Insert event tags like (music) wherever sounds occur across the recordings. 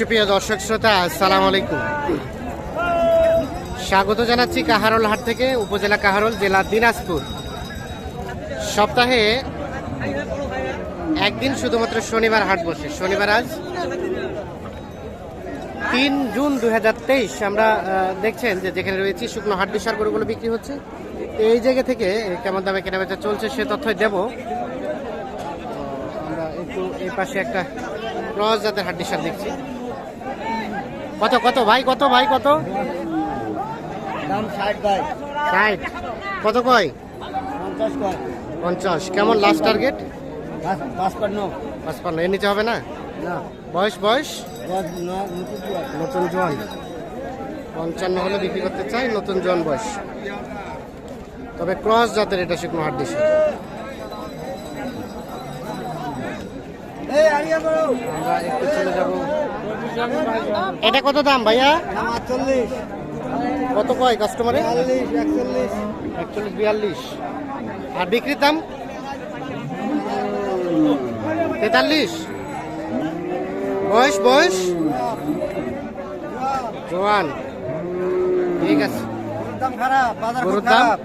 সুপ্রিয় দর্শক শ্রোতা, আসসালামু আলাইকুম। স্বাগত জানাচ্ছি কাহারোল হাট থেকে, উপজেলা কাহারোল, জেলা দিনাজপুর। সপ্তাহে একদিন শুধুমাত্র শনিবার হাট বসে। শনিবার আজ তিন জুন দু হাজার তেইশ। আমরা দেখছেন যে যেখানে রয়েছি, শুকনো হাট বিশাল গরুগুলো বিক্রি হচ্ছে। এই জায়গা থেকে কেমন দামে কেনাবেচা চলছে সে তথ্যই দেব। আমরা একটু এই পাশে একটা ক্রস জাতের হাড্ডিসার দেখছি। কত কত ভাই কত ভাই কত? দাম ষাট ভাই। ষাট। কত কয়? পঞ্চাশ কয়। পঞ্চাশ। কেমন লাস্ট টার্গেট পাঁচপান্ন। পাঁচপান্ন। এর নিচে হবে না? বয়স বয়স? নতুন জোয়ান। পঞ্চান্ন হলে বিক্রি করতে চাই নতুন জোয়ান বয়স। তবে ক্রস জাতের এটা শুকনো সার এই আমরা একটু চলে যাব। এটা কত দাম ভাইয়া? কত কয় কাস্টমারে একচল্লিশ। বিয়াল্লিশ। আর বিক্রির দাম? তেতাল্লিশ। বয়স বয়স? জোয়ান। ঠিক আছে। খারাপ বাজার গরুর দাম খারাপ।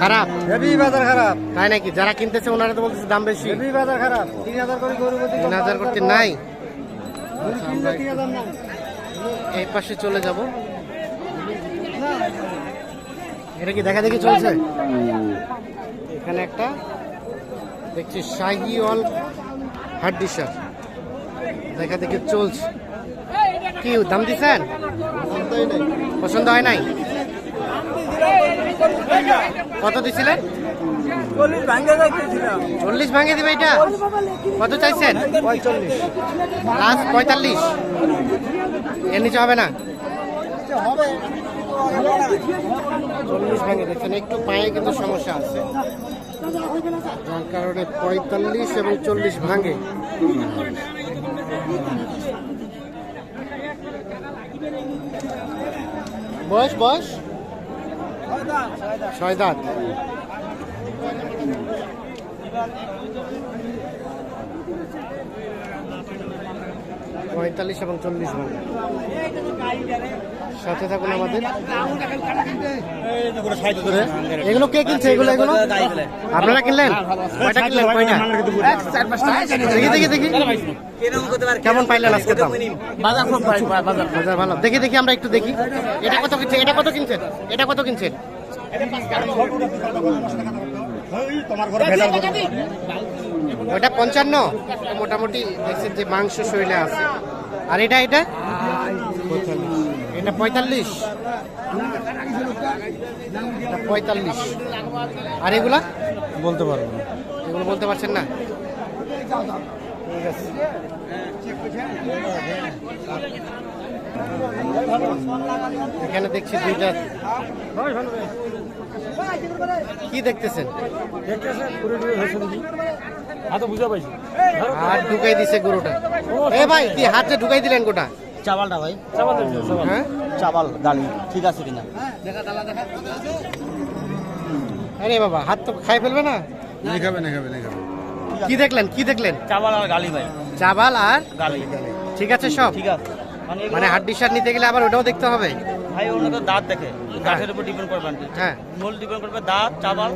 খারাপ। হেভি বাজার খারাপ। তাই নাকি? যারা কিনতেছে ওনারা তো বলতেছে দাম বেশি। হেভি বাজার খারাপ। তিন হাজার করে গরু তিন হাজার করতে নাই। এই পাশে চলে যাব। এটা কি দেখা দেখি চলছে? এখানে একটা, দেখছি শাহি অল হাড্ডি সার দেখা দেখি চলছে। কি, দাম দিচ্ছেন? পছন্দ হয় নাই? কত দিছিলেন? চল্লিশ ভাঙে দিবে এটা? কত চাইছেন? পঁয়তাল্লিশ। লাস্ট পঁয়তাল্লিশ। এর নিচে হবে না? হবে চল্লিশ ভাঙে দেখছেন একটু পায়ে কিন্তু সমস্যা আছে। যার কারণে পঁয়তাল্লিশ এবং চল্লিশ ভাঙে বয়স বয়স? ছয় দাঁত। পঁয়তাল্লিশ এবং চল্লিশ ভাঙে সাথে থাকুন আমাদের। এগুলো কে কিনছে? এগুলো এগুলো? আপনারা কিনলেন? কেমন পাইলেন আজকে ভালো। দেখি দেখি, আমরা একটু দেখি। এটা কত কিনছে? এটা কত কিনছেন? এটা কত কিনছেন? ওটা পঞ্চান্ন। মোটামুটি দেখছেন যে মাংস শরীরে আছে। আর এটা এটা? এটা পঁয়তাল্লিশ। পঁয়তাল্লিশ। আর এগুলা? বলতে পারব না। এগুলো বলতে পারছেন না? ঠিক আছে এখানে দেখছি দুইটা। কি দেখতেছেন? হাতে বুঝা পাইছি। হাত ঢুকাই দিছে গরুটা। এ ভাই কি হাতে ঢুকাই দিলেন গোটা? চাবালটা ভাই। হ্যাঁ? চাবাল গালি ঠিক আছে কিনা? আরে বাবা হাত তো খাই ফেলবে না? খাবে না খাবে না খাবে কি দেখলেন কি দেখলেন? চাবাল আর গালি ভাই। চাবাল আর গালি। ঠিক আছে সব? ঠিক আছে। মানে মানে হাড্ডি সার নিতে গেলে আবার ওটাও দেখতে হবে? ভাই তো দাঁত দেখে। দাঁতের উপর ডিপেন্ড করবে হ্যাঁ। মূল ডিপেন্ড করবে দাঁত চাবাল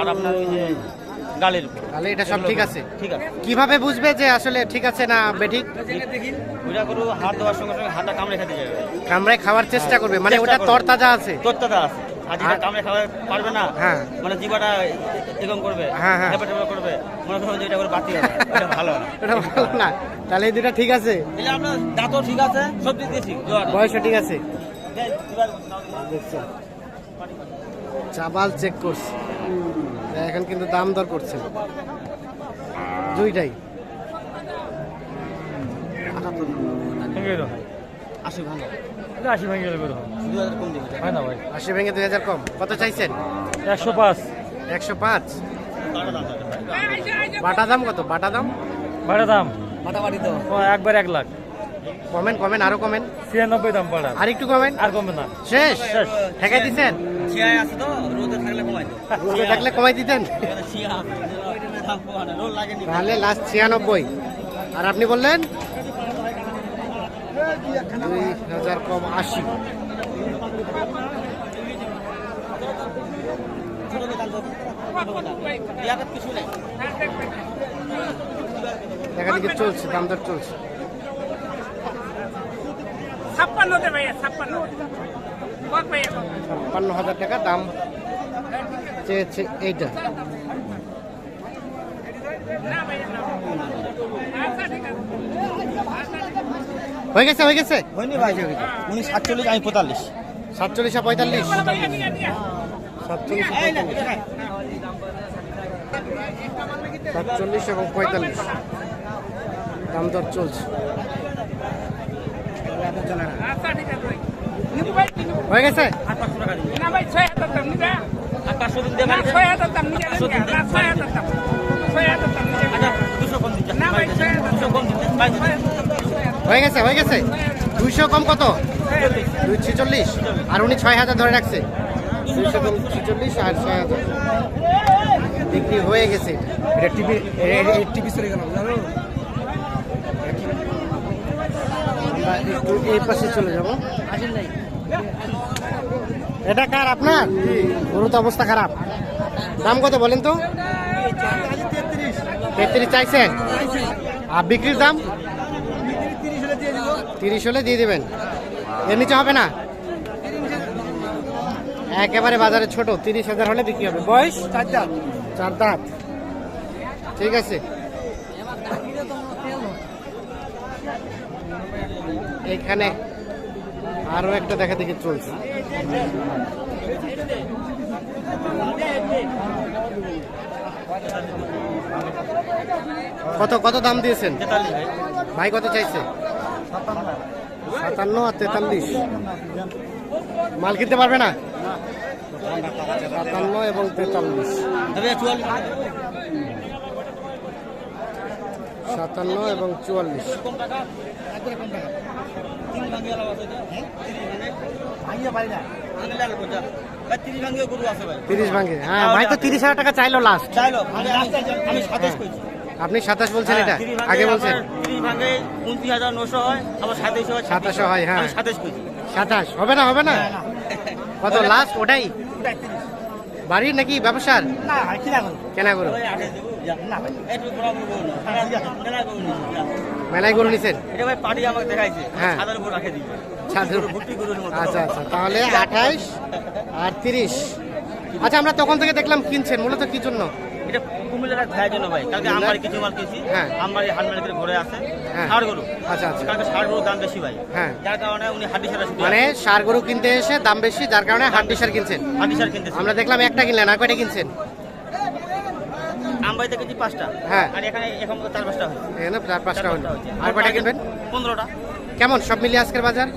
আর আপনার ওই যে গালির উপর। তাহলে এটা সব ঠিক আছে? ঠিক আছে। কীভাবে বুঝবে যে আসলে ঠিক আছে না বেঠিক? ওইটা করু হাত দেওয়ার সঙ্গে সঙ্গে হাতটা কামড়ে খেতে যাবে। কামড়ায় খাওয়ার চেষ্টা করবে মানে ওটা তরতাজা আছে। তোরটা আছে। আর যেটা কামড়ে খাওয়া পারবে না হ্যাঁ। মানে জিবাটা এরকম করবে হ্যাঁ, হ্যাঁ। করবে মনে যে এটা করে বাতি হবে এটা ভালো না। (laughs) এটা ভালো না। তাহলে এই দুটা ঠিক আছে? যে আপনার দাঁতও ঠিক আছে সব দিক দিয়ে ঠিক বয়সও ঠিক আছে? দেখছেন চাবাল চেক করছে। এখন কিন্তু দাম দর করছে। দুইটাই। আশি ভাঙা। ভেঙে গেলে হয় না ভাই আশি ভেঙে দুই হাজার কম। কত চাইছেন? একশো পাঁচ। একশো পাঁচ বাটা দাম কত? বাটা দাম? ভাড়া দাম। তো। একবার এক লাখ। কমেন কমেন আরও কমেন ছিয়ানব্বই দাম পাড়া আর একটু কমেন আর কমবে না। শেষ। শেষ। ঠেকাই দিচ্ছেন ছিয়ায় আছে তো রোদে থাকলে কমাই তো (laughs) রোদে থাকলে কমাই দিতেন? কমানো, তাহলে লাস্ট ছিয়ানব্বই। আর আপনি বললেন? দুই হাজার কম আশি। কিছু দেখা দেখি চলছে দাম দর ভাইয়া ছাপ্পান্ন। বক ভাইয়া ছাপ্পান্ন হাজার টাকা দাম চেয়েছে এইটা। না ভাইয়া না। আচ্ছা হয়ে গেছে হয়ে গেছে? হয়নি ভাই উনি সাতচল্লিশ আমি পঁয়তাল্লিশ। সাতচল্লিশ আর পঁয়তাল্লিশ? সাতচল্লিশ আর পঁয়তাল্লিশ। সাতচল্লিশ এবং পঁয়তাল্লিশ। দাম দর চলছে আচ্ছা ঠিক আছে ভাই নিবু ভাই নিবু হয়ে গেছে? আর পাঁচশো টাকা দিন না ভাই ছয় হাজার দাম নিবে আর পাঁচশো দিন দেবেন ছয় হাজার দাম নিবে না ছয় হাজার দাম ছয় হাজার দাম নিবে আচ্ছা দুশো কম দিচ্ছেন না ভাই ছয় হাজার দুশো কম দিচ্ছেন বাইশ ছয় হাজার দাম ছয় হাজার হয়ে গেছে হয়ে গেছে। দুইশো কম কত? দুই ছেচল্লিশ। আর উনি ছয় হাজার ধরে রাখছে। দুইশো কম ছেচল্লিশ আর ছয় হাজার। বিক্রি হয়ে গেছে। এটা টিভি টিভি চলে গেল জানো আমরা একটু এই পাশে চলে যাব। এটা কার আপনার? গরু তো অবস্থা খারাপ। দাম কত বলেন তো? তেত্রিশ চাইছেন। আর বিক্রির দাম? তিরিশ হলে দিয়ে দেবেন। এর নিচে হবে না? একেবারে বাজারে ছোট তিরিশ হাজার হলে বিক্রি হবে। বয়স? চার দাঁত। চার দাঁত। ঠিক আছে। এখানে আরও একটা দেখা দেখি চলছে। কত কত দাম দিয়েছেন? ভাই কত চাইছে? সাতান্ন আর তেতাল্লিশ। মাল কিনতে পারবে না? সাতান্ন এবং তেতাল্লিশ। সাতান্ন এবং চুয়াল্লিশ। তিরিশ ভাঙে। হ্যাঁ ভাই তো তিরিশ হাজার টাকা চাইলো লাস্ট করছি আপনি সাতাশ বলছেন এটা? আগে বলছেন। হয় হয় সাতাশো হয়, হ্যাঁ। সাতাশ। হবে না হবে না? কত লাস্ট ওটাই? বাড়ির নাকি ব্যবসার? কিনা করো মেলায় গরু নিছেন? এটা ভাই আমাকে দেখাইছে। হ্যাঁ। উপর রাখে ছাদের উপর। আচ্ছা আচ্ছা। তাহলে আঠাইশ আর তিরিশ। আচ্ছা আমরা তখন থেকে দেখলাম কিনছেন। মূলত কি জন্য? এটা জন্য ভাই। কালকে আমার কিছু মাল কিনছি। হ্যাঁ। আমার হাট ঘুরে আছে। হ্যাঁ। গরু। আচ্ছা আচ্ছা। কালকে গরুর দাম বেশি ভাই। হ্যাঁ। যার কারণে উনি হাড্ডি সারা শুধু মানে সার গরু কিনতে এসে দাম বেশি যার কারণে হাট ডিসার কিনছেন। হাড্ডি সার কিনতেছে। আমরা দেখলাম একটা কিনলেন আর কয়টা কিনছেন? আমবাইতে কিনছি পাঁচটা হ্যাঁ। আর এখানে এখন চার পাঁচটা এখানে চার পাঁচটা হলো। আর কিনবেন? পনেরোটা। কেমন? সব মিলিয়ে আজকের বাজার?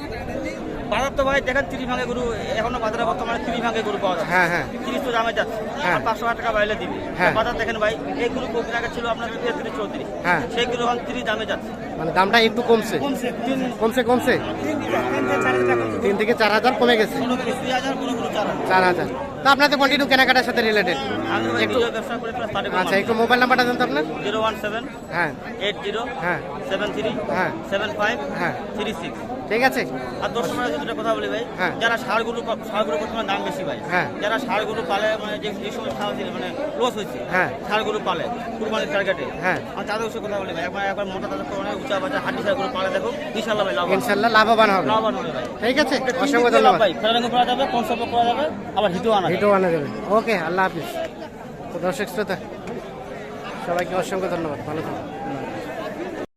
বাজার তো ভাই দেখেন তিরিশ ভাঙে গরু এখনও বাজারে বর্তমানে তিরিশ ভাঙে গরু পাওয়া যায় হ্যাঁ হ্যাঁ। তিরিশ তো দামে যাচ্ছে। হ্যাঁ। আর পাঁচশো টাকা বাইরে দিবে। হ্যাঁ। বাজার দেখেন ভাই এই গরু কোকির আগে ছিল আপনার তেত্রিশ চৌত্রিশ। হ্যাঁ। সেই গরু এখন তিরিশ দামে যাচ্ছে। মানে দামটা একটু কমছে। কমছে কমছে তিন থেকে চার হাজার কমে গেছে। চার হাজার। তো আপনার তো কন্টিনিউ কেনাকাটার সাথে রিলেটেড একটু- আচ্ছা একটু মোবাইল নাম্বারটা দেন তো আপনার। জিরো ওয়ান সেভেন হ্যাঁ। এইট জিরো হ্যাঁ। সেভেন থ্রি হ্যাঁ। সেভেন ফাইভ হ্যাঁ। থ্রি সিক্স ঠিক আছে? আর দশ সময় যদি কথা বলি ভাই হ্যাঁ। যারা সারগুলো সারগুলো বর্তমানে দাম বেশি ভাই হ্যাঁ। যারা সারগুলো পালে মানে যে যে সময় সার ছিল মানে লস হ্যাঁ। সারগুলো পালে কুরবানির টার্গেটে হ্যাঁ। আর তাদের সঙ্গে কথা বলি ভাই একবার একবার মোটা তাদের অনেক উঁচা বাজার হাড্ডি সারগুলো পালে দেখো ইনশাল্লাহ ভাই লাভ ইনশাল্লাহ লাভবান হবে। লাভবান হবে ভাই। ঠিক আছে? অসংখ্য ধন্যবাদ। ভাই। ফেরানো করা যাবে করা যাবে আবার হিটও আনা। ভিডিও আনা যাবে ওকে আল্লাহ হাফিজ। তো দর্শক শ্রোতা সবাইকে অসংখ্য ধন্যবাদ। ভালো থাকুন।